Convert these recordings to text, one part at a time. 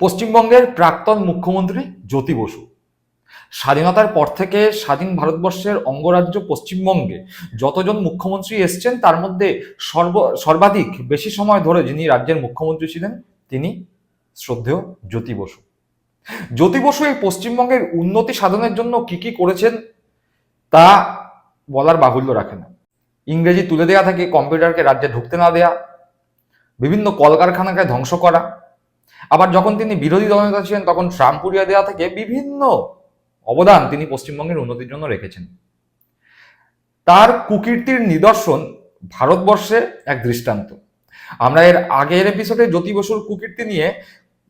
পশ্চিমবঙ্গের প্রাক্তন মুখ্যমন্ত্রী জ্যোতি বসু। স্বাধীনতার পর থেকে স্বাধীন ভারতবর্ষের অঙ্গরাজ্য পশ্চিমবঙ্গে যতজন মুখ্যমন্ত্রী এসছেন, তার মধ্যে সর্ব, সর্বাধিক বেশি সময় ধরে যিনি রাজ্যের মুখ্যমন্ত্রী ছিলেন, তিনি শ্রদ্ধেয় জ্যোতি বসু। জ্যোতি বসু এই পশ্চিমবঙ্গের উন্নতি সাধনের জন্য কি কি করেছেন, তা বলার বাহুল্য রাখে না। ইংরেজি তুলে দেওয়া থেকে, কম্পিউটারকে রাজ্যে ঢুকতে না দেয়া, বিভিন্ন কলকারখানাকে ধ্বংস করা আবার যখন তিনি বিরোধী দলনেতা ছিলেন, তখন ট্রাম পুড়িয়ে দেওয়া থেকে বিভিন্ন অবদান তিনি পশ্চিমবঙ্গের উন্নতির জন্য রেখেছেন। তার কুকীর্তির নিদর্শন ভারতবর্ষে এক দৃষ্টান্ত। আমরা এর আগের এপিসোডে জ্যোতি বসুর কুকীর্তি নিয়ে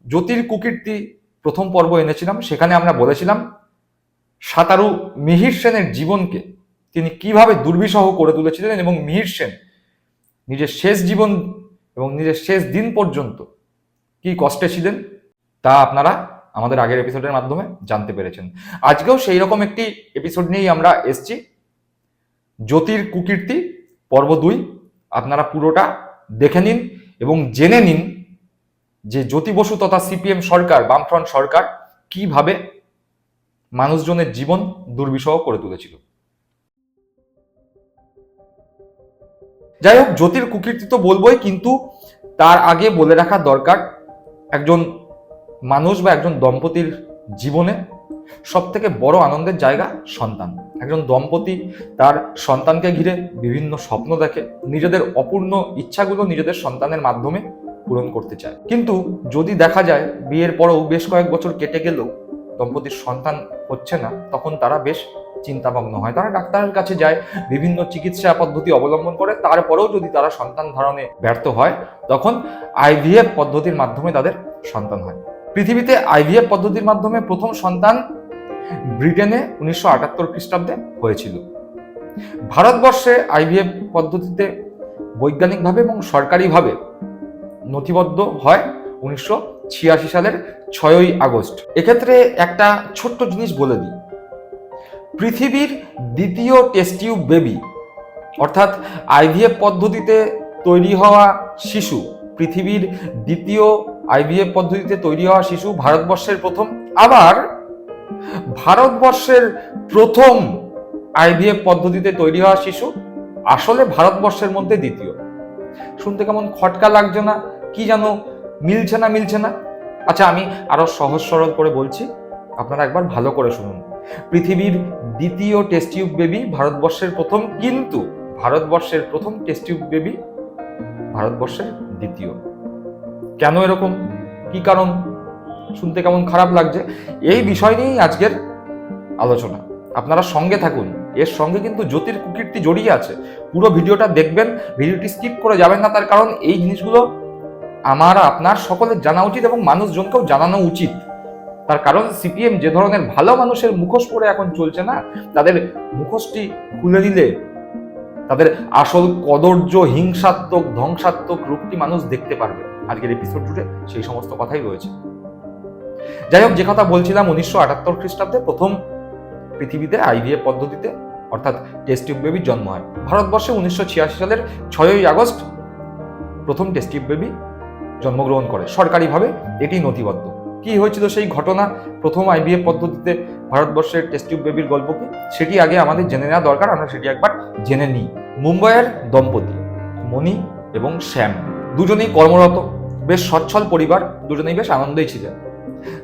জ্যোতির কুকীর্তি প্রথম পর্ব এনেছিলাম। সেখানে আমরা বলেছিলাম, সাঁতারু মিহির সেনের জীবনকে তিনি কীভাবে দুর্বিষহ করে তুলেছিলেন এবং মিহির সেন নিজের শেষ জীবন এবং নিজের শেষ দিন পর্যন্ত কি কষ্টে ছিলেন? তা আপনারা আমাদের আগের এপিসোডের মাধ্যমে জানতে পেরেছেন। আজকেও সেই রকম একটি এপিসোড নিয়েই আমরা এসছি। জ্যোতির কুকীর্তি, পর্ব দুই। আপনারা পুরোটা দেখে নিন এবং জেনে নিন যে জ্যোতি বসু তথা সিপিএম সরকার, বামফ্রন্ট সরকার কীভাবে মানুষজনের জীবন দুর্বিষহ করে তুলেছিল। যাই হোক, জ্যোতির কুকীর্তি তো বলবোই, কিন্তু তার আগে বলে রাখা দরকার একজন মানুষ বা একজন দম্পতির জীবনে সব থেকে বড় আনন্দের জায়গা সন্তান। একজন দম্পতি তার সন্তানকে ঘিরে বিভিন্ন স্বপ্ন দেখে, নিজেদের অপূর্ণ ইচ্ছাগুলো নিজেদের সন্তানের মাধ্যমে পূরণ করতে চায়। কিন্তু যদি দেখা যায় বিয়ের পরেও বেশ কয়েক বছর কেটে গেলেও দম্পতির সন্তান হচ্ছে না, তখন তারা বেশ চিন্তামগ্ন হয়। তারা ডাক্তারের কাছে যায়, বিভিন্ন চিকিৎসা পদ্ধতি অবলম্বন করে, তারপরেও যদি তারা সন্তান ধারণে ব্যর্থ হয়, তখন আইভিএফ পদ্ধতির মাধ্যমে তাদের সন্তান হয়। পৃথিবীতে আইভিএফ পদ্ধতির মাধ্যমে প্রথম সন্তান ব্রিটেনে উনিশশো আটাত্তর খ্রিস্টাব্দে হয়েছিল। ভারতবর্ষে আইভিএফ পদ্ধতিতে বৈজ্ঞানিকভাবে এবং সরকারিভাবে নথিবদ্ধ হয় উনিশশো ছিয়াশি সালের ছয়ই আগস্ট। এক্ষেত্রে একটা ছোট্ট জিনিস বলে দিই। পৃথিবীর দ্বিতীয় টেস্টিউব বেবি অর্থাৎ আইভিএফ পদ্ধতিতে তৈরি হওয়া শিশু, পৃথিবীর দ্বিতীয় আইভিএফ পদ্ধতিতে তৈরি হওয়া শিশু ভারতবর্ষের প্রথম, আবার ভারতবর্ষের প্রথম আইভিএফ পদ্ধতিতে তৈরি হওয়া শিশু আসলে ভারতবর্ষের মধ্যে দ্বিতীয়। শুনতে কেমন খটকা লাগছে না? কি যেন মিলছে না মিলছে না? আচ্ছা আমি আরও সহজ সরল করে বলছি, আপনারা একবার ভালো করে শুনুন। পৃথিবীর দ্বিতীয় টেস্টিউব বেবি ভারতবর্ষের প্রথম, কিন্তু ভারতবর্ষের প্রথম টেস্টিউব বেবি ভারতবর্ষের দ্বিতীয়। কেন এরকম? কি কারণ? শুনতে কেমন খারাপ লাগছে? এই বিষয় নিয়েই আজকের আলোচনা। আপনারা সঙ্গে থাকুন। এর সঙ্গে কিন্তু জ্যোতির কুকীর্তি জড়িয়ে আছে। পুরো ভিডিওটা দেখবেন, ভিডিওটি স্কিপ করে যাবেন না, তার কারণ এই জিনিসগুলো আমার, আপনার সকলের জানা উচিত এবং মানুষজনকেও জানানো উচিত। তার কারণ সিপিএম যে ধরনের ভালো মানুষের মুখোশ পরে এখন চলছে না, তাদের মুখোশটি খুলে দিলে তাদের আসল কদর্য, হিংসাত্মক, ধ্বংসাত্মক রূপটি মানুষ দেখতে পারবে। আজকের এপিসোড জুড়ে সেই সমস্ত কথাই রয়েছে। যাই হোক, যে কথা বলছিলাম উনিশশো আটাত্তর খ্রিস্টাব্দে, প্রথম পৃথিবীতে আইভিএফ পদ্ধতিতে, অর্থাৎ টেস্ট টিউব বেবির জন্ম হয়। ভারতবর্ষে উনিশশো ছিয়াশি সালের ছয়ই আগস্ট প্রথম টেস্ট টিউব বেবি জন্মগ্রহণ করে। সরকারিভাবে এটি নথিবদ্ধ। কি হয়েছিল সেই ঘটনা প্রথম আইভিএফ পদ্ধতিতে ভারতবর্ষের টেস্ট টিউব বেবির গল্প কি সেটি আগে আমাদের জেনে নেওয়া দরকার, আমরা সেটি একবার জেনে নিই। মুম্বাইয়ের দম্পতি, মণি এবং শ্যাম, দুজনেই কর্মরত, বেশ সচ্ছল পরিবার, দুজনেই বেশ আনন্দেই ছিলেন।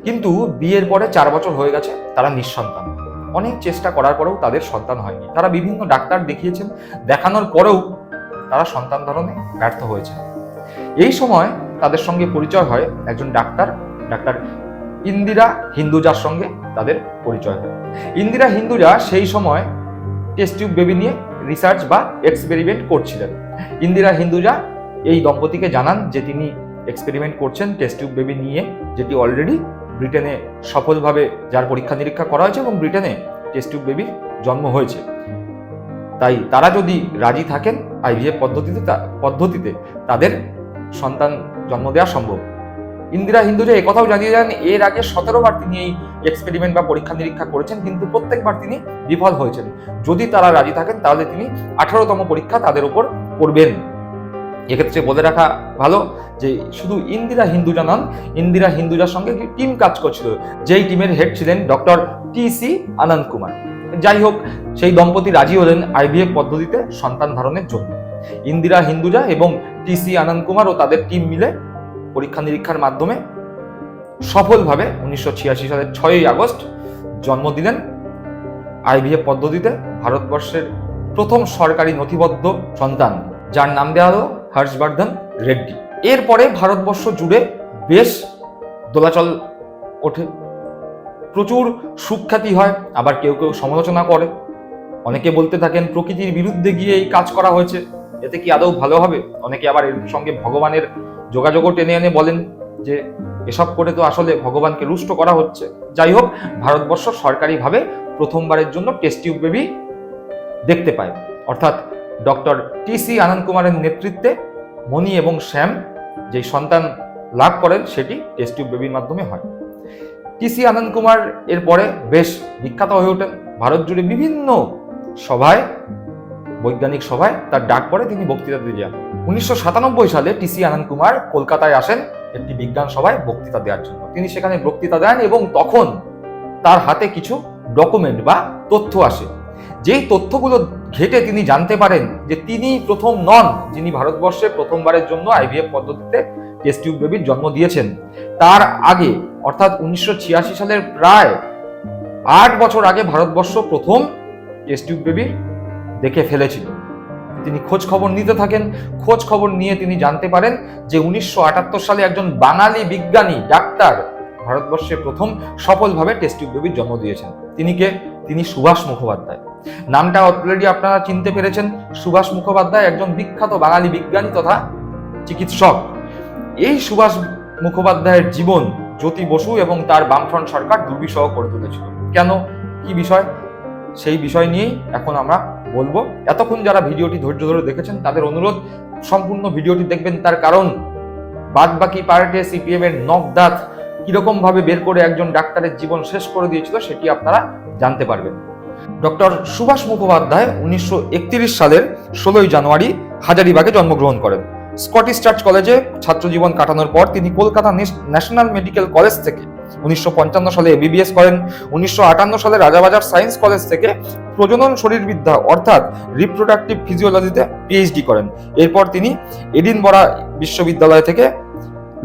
কিন্তু বিয়ের পরে চার বছর হয়ে গেছে, তারা নিঃসন্তান। অনেক চেষ্টা করার পরেও তাদের সন্তান হয়নি। তারা বিভিন্ন ডাক্তার দেখিয়েছেন, দেখানোর পরেও তারা সন্তান ধারণে ব্যর্থ হয়েছে এই সময় তাদের সঙ্গে পরিচয় হয় একজন ডাক্তার ডাক্তার ইন্দিরা হিন্দুজার সঙ্গে তাদের পরিচয় হয়। ইন্দিরা হিন্দুজা সেই সময় টেস্ট টিউব বেবি নিয়ে রিসার্চ বা এক্সপেরিমেন্ট করছিলেন। ইন্দিরা হিন্দুজা এই দম্পতিকে জানান যে তিনি এক্সপেরিমেন্ট করছেন টেস্ট টিউব বেবি নিয়ে, যেটি অলরেডি ব্রিটেনে সফলভাবে যার পরীক্ষা নিরীক্ষা করা হয়েছে এবং ব্রিটেনে টেস্ট টিউব বেবির জন্ম হয়েছে। তাই তারা যদি রাজি থাকেন আইভিএফ পদ্ধতিতে পদ্ধতিতে তাদের সন্তান জন্ম দেওয়া সম্ভব। ইন্দিরা হিন্দুজা একথাও জানিয়ে যান এর আগে সতেরো বার তিনি এই এক্সপেরিমেন্ট বা পরীক্ষা নিরীক্ষা করেছেন, কিন্তু প্রত্যেকবার তিনি বিফল হয়েছেন। যদি তারা রাজি থাকেন, তাহলে তিনি আঠারোতম পরীক্ষা তাদের উপর করবেন। এক্ষেত্রে বলে রাখা ভালো যে, শুধু ইন্দিরা হিন্দুজা নন, ইন্দিরা হিন্দুজার সঙ্গে একটি টিম কাজ করছিল। যেই টিমের হেড ছিলেন doctor T C Anand Kumar. যাই হোক, সেই দম্পতি রাজি হলেন আইভিএফ পদ্ধতিতে সন্তান ধারণের জন্য। ইন্দিরা হিন্দুজা এবং টি সি আনন্দ কুমার ও তাদের টিম মিলে পরীক্ষা নিরীক্ষার মাধ্যমে সফলভাবে উনিশশো ছিয়াশি সালের ছয়ই আগস্ট জন্ম দিলেন আইভিএফ পদ্ধতিতে ভারতবর্ষের প্রথম সরকারি নথিবদ্ধ সন্তান, যার নাম দেওয়া হলো হর্ষবর্ধন রেড্ডি। এরপরে ভারতবর্ষ জুড়ে বেশ দোলাচল ওঠে। প্রচুর সুখ্যাতি হয়, আবার কেউ কেউ সমালোচনা করে। অনেকে বলতে থাকেন, প্রকৃতির বিরুদ্ধে গিয়ে এই কাজ করা হয়েছে, এতে কি আদৌ ভালো হবে? অনেকে আবার এর সঙ্গে ভগবানের যোগাযোগও টেনে এনে বলেন যে এসব করে তো আসলে ভগবানকে রুষ্ট করা হচ্ছে। যাই হোক, ভারতবর্ষ সরকারিভাবে প্রথমবারের জন্য টেস্ট টিউব বেবি দেখতে পায়। অর্থাৎ ডক্টর টি সি আনন্দ কুমারের নেতৃত্বে মণি এবং শ্যাম যে সন্তান লাভ করেন, সেটি টেস্ট টিউব বেবির মাধ্যমে হয়। টি সি আনন্দ কুমার এরপরে বেশ বিখ্যাত হয়ে ওঠেন। ভারত জুড়ে বিভিন্ন সভায় বৈজ্ঞানিক সভায় তার ডাক পড়ে তিনি বক্তৃতা দিয়ে যান। উনিশশো সাতানব্বই সালে টি সি আনন্দ কুমার কলকাতায় আসেন একটি বিজ্ঞান সভায় বক্তৃতা দেওয়ার জন্য। তিনি সেখানে বক্তৃতা দেন এবং তখন তার হাতে কিছু ডকুমেন্ট বা তথ্য আসে। যেই তথ্যগুলো ঘেটে তিনি জানতে পারেন যে তিনি প্রথম নন, যিনি ভারতবর্ষে প্রথমবারের জন্য আইভিএফ পদ্ধতিতে টেস্ট টিউব বেবির জন্ম দিয়েছেন। তার আগে, অর্থাৎ উনিশশো ছিয়াশি সালের প্রায় আট বছর আগে ভারতবর্ষ প্রথম টেস্ট টিউব বেবির দেখে ফেলেছিল। তিনি খোঁজ খবর নিতে থাকেন। খোঁজ খবর নিয়ে তিনি জানতে পারেন যে উনিশশো আটাত্তর সালে একজন বাঙালি বিজ্ঞানী, ডাক্তার, ভারতবর্ষে প্রথম সফলভাবে টেস্ট টিউব বেবির জন্ম দিয়েছেন। তিনি কে? তিনি সুভাষ মুখোপাধ্যায়। নামটা অলরেডি আপনারা চিনতে পেরেছেন। সুভাষ মুখোপাধ্যায় একজন বিখ্যাত বাঙালি বিজ্ঞানী তথা চিকিৎসক। এই সুভাষ মুখোপাধ্যায়ের জীবন জ্যোতি বসু এবং তার বামফ্রন্ট সরকার দুর্বিষহ করে তুলেছিল। কেন? কি বিষয়? সেই বিষয় নিয়েই এখন আমরা বলব, এতক্ষণ যারা ভিডিওটি ধৈর্য ধরে দেখেছেন, তাদের অনুরোধ, সম্পূর্ণ ভিডিওটি দেখবেন তার কারণ বাদ বাকি পার্টে সিপিএম এর নখ দাঁত কীরকম ভাবে বের করে একজন ডাক্তারের জীবন শেষ করে দিয়েছিল, সেটি আপনারা জানতে পারবেন। ডক্টর সুভাষ মুখোপাধ্যায় উনিশশো একত্রিশ সালের ষোলোই জানুয়ারি হাজারিবাগে জন্মগ্রহণ করেন। স্কটিশ চার্চ কলেজে ছাত্রজীবন কাটানোর পর তিনি কলকাতা ন্যাশনাল মেডিকেল কলেজ থেকে উনিশশো পঞ্চান্ন সালে এবিবিএস করেন। উনিশশো আটান্ন সালে রাজাবাজার সায়েন্স কলেজ থেকে প্রজনন শরীরবিদ্যা অর্থাৎ রিপ্রোডাক্টিভ ফিজিওলজিতে পিএইচডি করেন। এরপর তিনি এডিনবরা বিশ্ববিদ্যালয় থেকে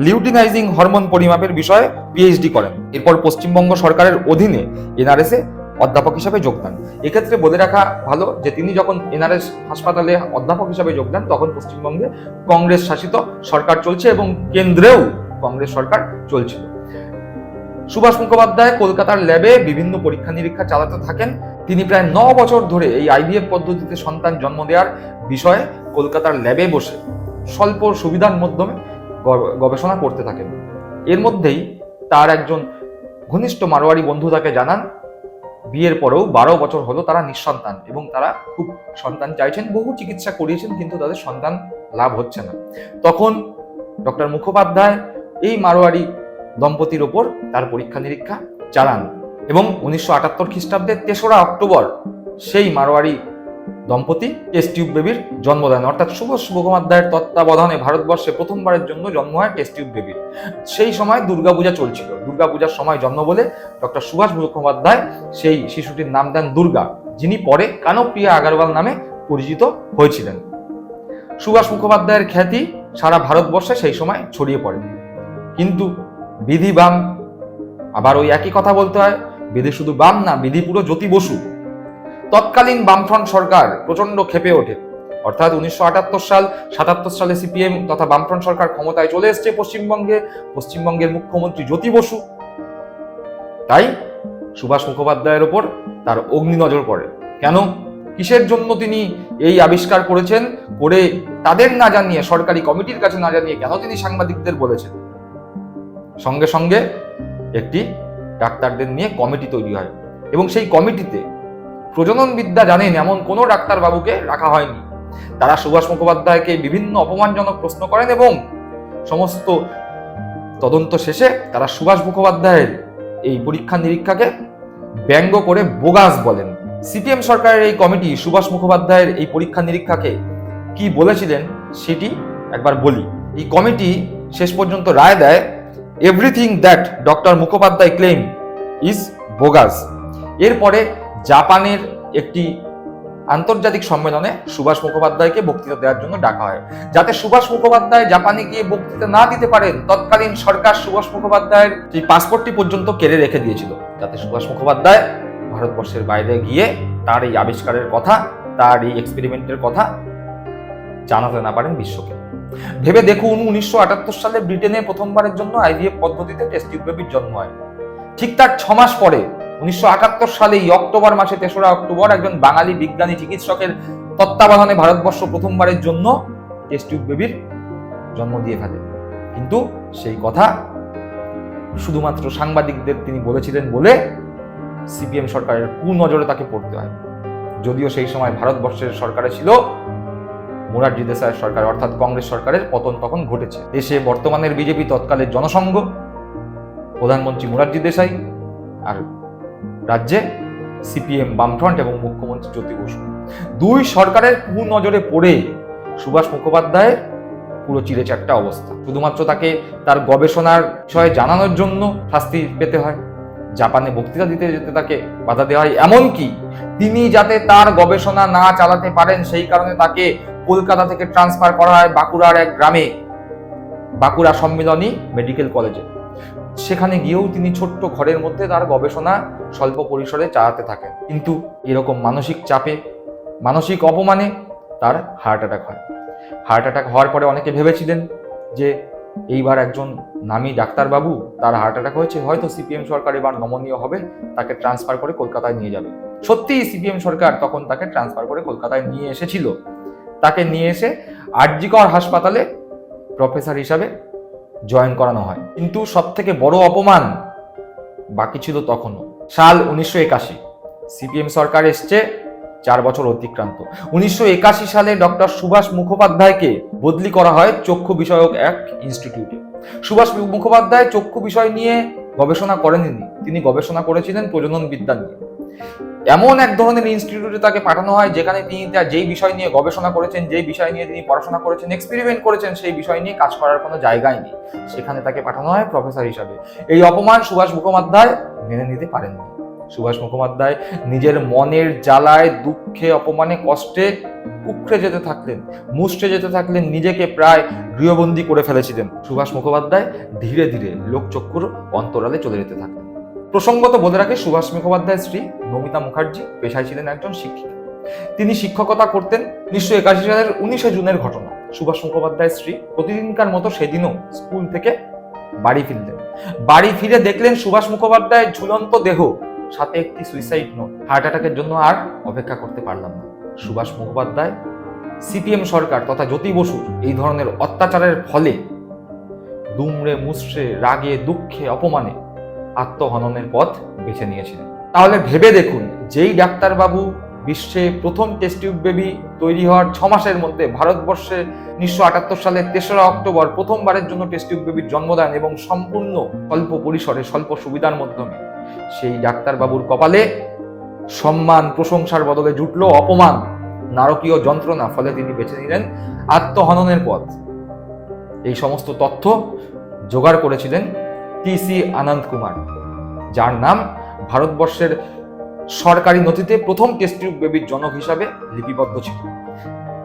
লিউটিনাইজিং হরমোন পরিমাপের বিষয়ে পিএইচডি করেন। এরপর পশ্চিমবঙ্গ সরকারের অধীনে এনআরএসে অধ্যাপক হিসাবে যোগদান এক্ষেত্রে বলে রাখা ভালো যে, তিনি যখন এনআরএস হাসপাতালে অধ্যাপক হিসাবে যোগ দেন, তখন পশ্চিমবঙ্গে কংগ্রেস শাসিত সরকার চলছে এবং কেন্দ্রেও কংগ্রেস সরকার চলছিল। সুভাষ মুখোপাধ্যায় কলকাতার ল্যাবে বিভিন্ন পরীক্ষা নিরীক্ষা চালাতে থাকেন। তিনি প্রায় ন বছর ধরে এই আইভিএফ পদ্ধতিতে সন্তান জন্ম দেওয়ার বিষয়ে কলকাতার ল্যাবে বসে স্বল্প সুবিধার মাধ্যমে গবেষণা করতে থাকেন। এর মধ্যেই তার একজন ঘনিষ্ঠ মারোয়ারি বন্ধু তাকে জানান, বিয়ের পরেও বারো বছর হলো তারা নিঃসন্তান এবং তারা খুব সন্তান চাইছেন, বহু চিকিৎসা করিয়েছেন কিন্তু তাদের সন্তান লাভ হচ্ছে না। তখন ডক্টর মুখোপাধ্যায় এই মারোয়ারি দম্পতির ওপর তার পরীক্ষা নিরীক্ষা চালান এবং উনিশশো আটাত্তর খ্রিস্টাব্দের তেসরা অক্টোবর সেই মারোয়ারি দম্পতি টেস্ট টিউব বেবির জন্ম দেন। অর্থাৎ সুভাষ মুখোপাধ্যায়ের তত্ত্বাবধানে ভারতবর্ষে প্রথমবারের জন্য জন্ম হয় টেস্ট টিউব বেবির। সেই সময় দুর্গাপূজা চলছিল। দুর্গাপূজার সময় জন্ম বলে ডক্টর সুভাষ মুখোপাধ্যায় সেই শিশুটির নাম দেন দুর্গা, যিনি পরে কানপ্রিয়া আগারওয়াল নামে পরিচিত হয়েছিলেন। সুভাষ মুখোপাধ্যায়ের খ্যাতি সারা ভারতবর্ষে সেই সময় ছড়িয়ে পড়ে। কিন্তু বিধি বাম। আবার ওই একই কথা বলতে হয়, বিধি শুধু বাম না, বিধি পুরো জ্যোতি বসু। তৎকালীন বামফ্রন্ট সরকার প্রচণ্ড ক্ষেপে ওঠে। অর্থাৎ উনিশশো আটাত্তর সাল, সাতাত্তর সালে সিপিএম তথা বামফ্রন্ট সরকার ক্ষমতায় চলে এসছে পশ্চিমবঙ্গে। পশ্চিমবঙ্গের মুখ্যমন্ত্রী জ্যোতি বসু। তাই সুভাষ মুখোপাধ্যায়ের ওপর তার অগ্নি নজর পড়ে। কেন? কিসের জন্য তিনি এই আবিষ্কার করেছেন? করে তাদের না জানিয়ে, সরকারি কমিটির কাছে না জানিয়ে কেন তিনি সাংবাদিকদের বলেছেন? সঙ্গে সঙ্গে একটি ডাক্তারদের নিয়ে কমিটি তৈরি হয়। এবং সেই কমিটিতে প্রজনন বিদ্যা জানেন এমন কোনো ডাক্তারবাবুকে রাখা হয়নি। তারা সুভাষ মুখোপাধ্যায়কে বিভিন্ন অপমানজনক প্রশ্ন করেন এবং সমস্ত তদন্ত শেষে তারা সুভাষ মুখোপাধ্যায়ের এই পরীক্ষা নিরীক্ষাকে ব্যঙ্গ করে বোগাস বলেন। সিপিএম সরকারের এই কমিটি সুভাষ মুখোপাধ্যায়ের এই পরীক্ষা নিরীক্ষাকে কি বলেছিলেন সেটি একবার বলি। এই কমিটি শেষ পর্যন্ত রায় দেয় everything that doctor Mukhopadhyay claim is bogus এরপরে জাপানের একটি আন্তর্জাতিক সম্মেলনে সুভাষ মুখোপাধ্যায়কে বক্তৃতা দেওয়ার জন্য ডাকা হয়। যাতে সুভাষ মুখোপাধ্যায় জাপানে গিয়ে বক্তৃতা না দিতে পারেন, তৎকালীন সরকার সুভাষ মুখোপাধ্যায়ের সেই পাসপোর্টটি পর্যন্ত কেড়ে রেখে দিয়েছিল। যাতে সুভাষ মুখোপাধ্যায় ভারতবর্ষের বাইরে গিয়ে তার এই আবিষ্কারের কথা, তার এই এক্সপেরিমেন্টের কথা জানাতে না পারেন বিশ্বকে। ভেবে দেখুন, উনিশশো আটাত্তর সালে ব্রিটেনে প্রথমবারের জন্য আইভিএফ পদ্ধতিতে টেস্ট টিউববেবির জন্ম হয়। ঠিক তার ছ মাস পরে, উনিশশো আটাত্তর সালে অক্টোবর মাসে তেসরা অক্টোবর একজন বাঙালি বিজ্ঞানী চিকিৎসকের তত্ত্বাবধানে ভারতবর্ষ প্রথমবারের জন্য টেস্ট টিউব বেবির জন্ম দিয়ে ফেলে কিন্তু সেই কথা শুধুমাত্র সাংবাদিকদের তিনি বলেছিলেন বলে সিপিএম সরকারের কুনজরে তাকে পড়তে হয়। যদিও সেই সময় ভারতবর্ষের সরকারে ছিল মোরারজি দেশাইয়ের সরকার, অর্থাৎ কংগ্রেস সরকারের পতন তখন ঘটেছে। দেশে বর্তমানের বিজেপি তৎকালের জনসংঘ, প্রধানমন্ত্রী মোরারজি দেশাই আর রাজ্যে সিপিএম বামফ্রন্ট এবং মুখ্যমন্ত্রী জ্যোতি বসু। দুই সরকারের কুনজরে পড়ে সুভাষ মুখোপাধ্যায়ের পুরো চিড়ে চারটা অবস্থা। শুধুমাত্র তাকে তার গবেষণার বিষয়ে জানানোর জন্য শাস্তি পেতে হয়, জাপানে বক্তৃতা দিতে যেতে তাকে বাধা দেওয়া হয়, এমনকি তিনি যাতে তার গবেষণা না চালাতে পারেন, সেই কারণে তাকে কলকাতা থেকে ট্রান্সফার করা হয় বাঁকুড়ার এক গ্রামে, বাঁকুড়া সম্মিলনী মেডিকেল কলেজে। সেখানে গিয়েও তিনি ছোট্ট ঘরের মধ্যে তার গবেষণা স্বল্প পরিসরে চালাতে থাকেন। কিন্তু এরকম মানসিক চাপে, মানসিক অপমানে তার হার্ট অ্যাটাক হয়। হার্ট অ্যাটাক হওয়ার পরে অনেকে ভেবেছিলেন যে, এইবার একজন নামী ডাক্তারবাবু তার হার্ট অ্যাটাক হয়েছে, হয়তো সিপিএম সরকার এবার নমনীয় হবে, তাকে ট্রান্সফার করে কলকাতায় নিয়ে যাবে। সত্যিই সিপিএম সরকার তখন তাকে ট্রান্সফার করে কলকাতায় নিয়ে এসেছিল। তাকে নিয়ে এসে আরজিকর হাসপাতালে প্রফেসর হিসাবে জয়েন করানো হয়। কিন্তু সব থেকে বড় অপমান বাকি ছিল তখনও। সাল উনিশশো একাশি, সিপিএম সরকার এসছে, চার বছর অতিক্রান্ত। উনিশশো একাশি সালে ডক্টর সুভাষ মুখোপাধ্যায়কে বদলি করা হয় চক্ষু বিষয়ক এক ইনস্টিটিউটে। সুভাষ মুখোপাধ্যায় চক্ষু বিষয় নিয়ে গবেষণা করেননি। তিনি গবেষণা করেছিলেন প্রজনন বিদ্যা নিয়ে। এমন এক ধরনের ইনস্টিটিউটে তাকে পাঠানো হয় যেখানে তিনি তার যেই বিষয় নিয়ে গবেষণা করেছেন, যেই বিষয় নিয়ে তিনি পড়াশোনা করেছেন এক্সপেরিমেন্ট করেছেন, সেই বিষয় নিয়ে কাজ করার কোনো জায়গাই নেই। সেখানে তাকে পাঠানো হয় প্রফেসর হিসাবে। এই অপমান সুভাষ মুখোপাধ্যায় মেনে নিতে পারেননি। সুভাষ মুখোপাধ্যায় নিজের মনের জ্বালায় দুঃখে, অপমানে, কষ্টে উখড়ে যেতে থাকলেন, মুষ্টে যেতে থাকলেন, নিজেকে প্রায় গৃহবন্দী করে ফেলেছিলেন। সুভাষ মুখোপাধ্যায় ধীরে ধীরে লোকচক্ষুর অন্তরালে চলে যেতে থাকলেন। প্রসঙ্গত বলে রাখে সুভাষ মুখোপাধ্যায়ের স্ত্রী নমিতা মুখার্জি, পেশায় ছিলেন একজন শিক্ষিকা। তিনি শিক্ষকতা করতেন উনিশশো একাশি সালের উনিশে জুনের ঘটনা। সুভাষ মুখোপাধ্যায়ের স্ত্রী প্রতিদিনকার মতো সেদিনও স্কুল থেকে বাড়ি ফিরলেন। বাড়ি ফিরে দেখলেন সুভাষ মুখোপাধ্যায়ের ঝুলন্ত দেহ। সাথে একটি সুইসাইড নোট হার্ট অ্যাটাকের জন্য আর অপেক্ষা করতে পারলাম না। সুভাষ মুখোপাধ্যায় সিপিএম সরকার তথা জ্যোতি বসুর এই ধরনের অত্যাচারের ফলে দুমড়ে মুসড়ে রাগে, দুঃখে, অপমানে আত্মহননের পথ বেছে নিয়েছিলেন। তাহলে ভেবে দেখুন, যেই ডাক্তারবাবু বিশ্বে প্রথম টেস্ট টিউব বেবি তৈরি হওয়ার ছ মাসের মধ্যে ভারতবর্ষে উনিশশো আটাত্তর সালের তেসরা অক্টোবর প্রথমবারের জন্য টেস্ট টিউব বেবির জন্ম দেন এবং সম্পূর্ণ স্বল্প পরিসরে স্বল্প সুবিধার মাধ্যমে সেই ডাক্তারবাবুর কপালে সম্মান, প্রশংসার বদলে জুটল অপমান, নারকীয় যন্ত্রণা ফলে তিনি বেছে নিলেন আত্মহননের পথ। এই সমস্ত তথ্য জোগাড় করেছিলেন টি সি আনন্দ কুমার, যার নাম ভারতবর্ষের সরকারি নথিতে প্রথম টেস্ট টিউব বেবির জনক হিসাবে লিপিবদ্ধ ছিল।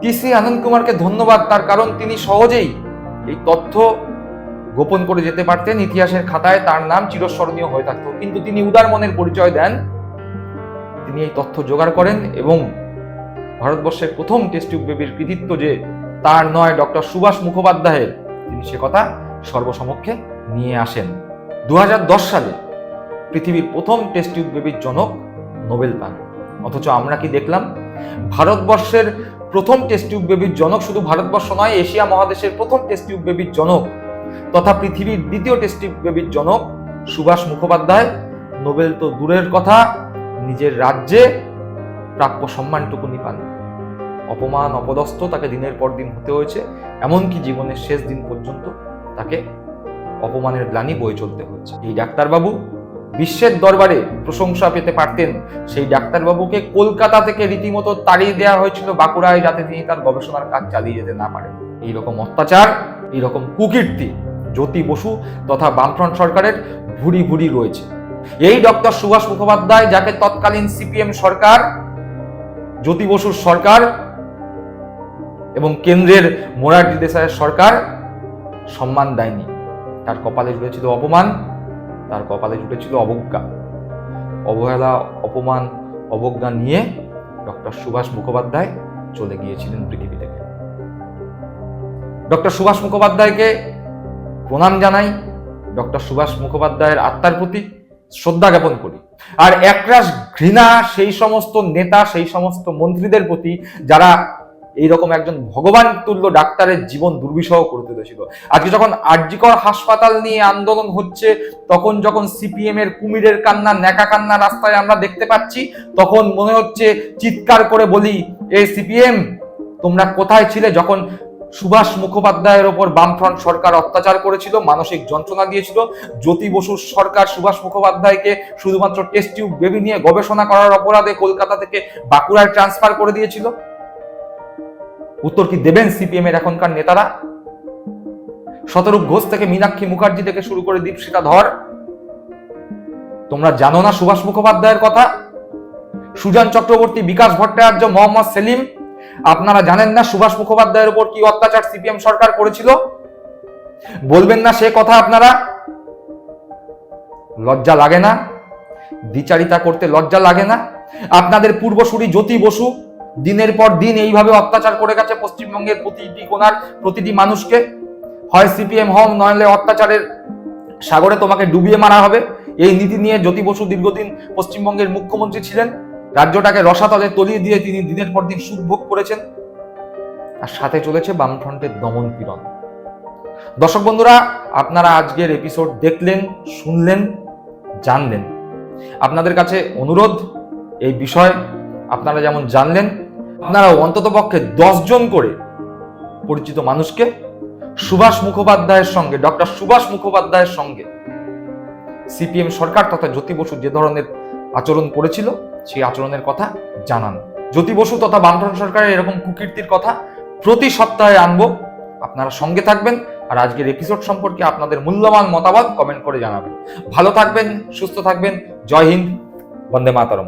টি সি আনন্দ কুমারকে ধন্যবাদ, তার কারণ তিনি সহজেই এই তথ্য গোপন করে যেতে পারতেন, ইতিহাসের খাতায় তার নাম চিরস্মরণীয় হয়ে থাকতো। কিন্তু তিনি উদার মনের পরিচয় দেন, তিনি এই তথ্য জোগাড় করেন এবং ভারতবর্ষের প্রথম টেস্ট টিউব বেবির কৃতিত্ব যে তার নয় ডক্টর সুভাষ মুখোপাধ্যায়ের, তিনি সে কথা সর্বসমক্ষে নিয়ে আসেন। দু হাজার দশ সালে পৃথিবীর প্রথম টেস্ট টিউব বেবির জনক নোবেল পান। অথচ আমরা কি দেখলাম? ভারতবর্ষের প্রথম টেস্ট টিউব বেবির জনক শুধু ভারতবর্ষ নয়, এশিয়া মহাদেশের প্রথম টেস্ট টিউব বেবির জনক তথা পৃথিবীর দ্বিতীয় টেস্ট টিউব বেবির জনক সুভাষ মুখোপাধ্যায়। নোবেল তো দূরের কথা, নিজের রাজ্যে প্রাপ্য সম্মানটুকুনি পান। অপমান, অপদস্থ তাকে দিনের পর দিন হতে হয়েছে, এমনকি জীবনের শেষ দিন পর্যন্ত তাকে অপমানের গ্লানি বয়ে চলতে হচ্ছে এই ডাক্তারবাবু বিশ্বের দরবারে প্রশংসা পেতে পারতেন। সেই ডাক্তারবাবুকে কলকাতা থেকে রীতিমতো তাড়িয়ে দেওয়া হয়েছিল বাঁকুড়ায় যাতে তিনি তার গবেষণার কাজ চালিয়ে যেতে না পারেন। এইরকম অত্যাচার, এইরকম কুকীর্তি জ্যোতি বসু তথা বামফ্রন্ট সরকারের ভুরি ভুরি রয়েছে। এই ডক্টর সুভাষ মুখোপাধ্যায়, যাকে তৎকালীন সিপিএম সরকার, জ্যোতি বসুর সরকার এবং কেন্দ্রের মোরারজি দেশাইয়ের সরকার সম্মান দেয়নি। তার কপালে জুড়েছিল অপমান, তার কপালে জুড়েছিল অবজ্ঞা। অবহেলা, অপমান, অবজ্ঞা নিয়ে ডক্টর সুভাষ মুখোপাধ্যায় চলে গিয়েছিলেন পৃথিবী থেকে। ডক্টর সুভাষ মুখোপাধ্যায়কে প্রণাম জানাই, ডক্টর সুভাষ মুখোপাধ্যায়ের আত্মার প্রতি শ্রদ্ধা জ্ঞাপন করি। আর একরাশ ঘৃণা, সেই সমস্ত নেতা, সেই সমস্ত মন্ত্রীদের প্রতি যারা এইরকম একজন ভগবান তুল্য ডাক্তারের জীবন দুর্বিষহ করে তুলেছিল আজকে যখন আরজিকর হাসপাতাল নিয়ে আন্দোলন হচ্ছে, তখন যখন সিপিএম এর কুমিরের কান্না, ন্যাকা কান্না রাস্তায় আমরা দেখতে পাচ্ছি, তখন মনে হচ্ছে চিৎকার করে বলি, এ সিপিএম, তোমরা কোথায় ছিলে যখন সুভাষ মুখোপাধ্যায়ের ওপর বামফ্রন্ট সরকার অত্যাচার করেছিল, মানসিক যন্ত্রণা দিয়েছিল? জ্যোতি বসুর সরকার সুভাষ মুখোপাধ্যায়কে শুধুমাত্র টেস্ট টিউব বেবি নিয়ে গবেষণা করার অপরাধে কলকাতা থেকে বাঁকুড়ায় ট্রান্সফার করে দিয়েছিল? উত্তর কি দেবেন সিপিএম এর এখনকার নেতারা? শতরূপ ঘোষ থেকে মীনাক্ষী মুখার্জি থেকে শুরু করে দীপশিকা ধর। তোমরা জানো না সুভাষ মুখোপাধ্যায়ের কথা? সুজন চক্রবর্তী, বিকাশ ভট্টাচার্য, মোহাম্মদ সেলিম, আপনারা জানেন না সুভাষ মুখোপাধ্যায়ের উপর কি অত্যাচার সিপিএম সরকার করেছিল? বলবেন না সে কথা আপনারা? লজ্জা লাগে না? দ্বিচারিতা করতে লজ্জা লাগে না? আপনাদের পূর্বসূরি জ্যোতি বসু দিনের পর দিন এইভাবে অত্যাচার করে গেছে পশ্চিমবঙ্গের প্রতিটি কোনার, প্রতিটি মানুষকে। হয় সিপিএম হম নইলে অত্যাচারের সাগরে তোমাকে ডুবিয়ে মারা হবে। এই নীতি নিয়ে জ্যোতি বসু দীর্ঘদিন পশ্চিমবঙ্গের মুখ্যমন্ত্রী ছিলেন। রাজ্যটাকে রসাতলে তলিয়ে দিয়ে তিনি দিনের পর দিন সুখ ভোগ করেছেন। আর সাথে চলেছে বামফ্রন্টের দমন পীড়ন। দর্শক বন্ধুরা, আপনারা আজকের এপিসোড দেখলেন, শুনলেন, জানলেন। আপনাদের কাছে অনুরোধ, এই বিষয় আপনারা যেমন জানলেন আপনারা অন্তত পক্ষে জন করে পরিচিত মানুষকে সুভাষ মুখোপাধ্যায়ের সঙ্গে, ডক্টর সুভাষ মুখোপাধ্যায়ের সঙ্গে সিপিএম সরকার তথা জ্যোতি বসু যে ধরনের আচরণ করেছিল, সেই আচরণের কথা জানান। জ্যোতি বসু তথা বামফ্রন্ট সরকারের এরকম কুকীর্তির কথা প্রতি সপ্তাহে আনব। আপনারা সঙ্গে থাকবেন আর আজকের এপিসোড সম্পর্কে আপনাদের মূল্যবান মতামত কমেন্ট করে জানাবেন। ভালো থাকবেন, সুস্থ থাকবেন, জয় হিন্দ, বন্দে মাতরম।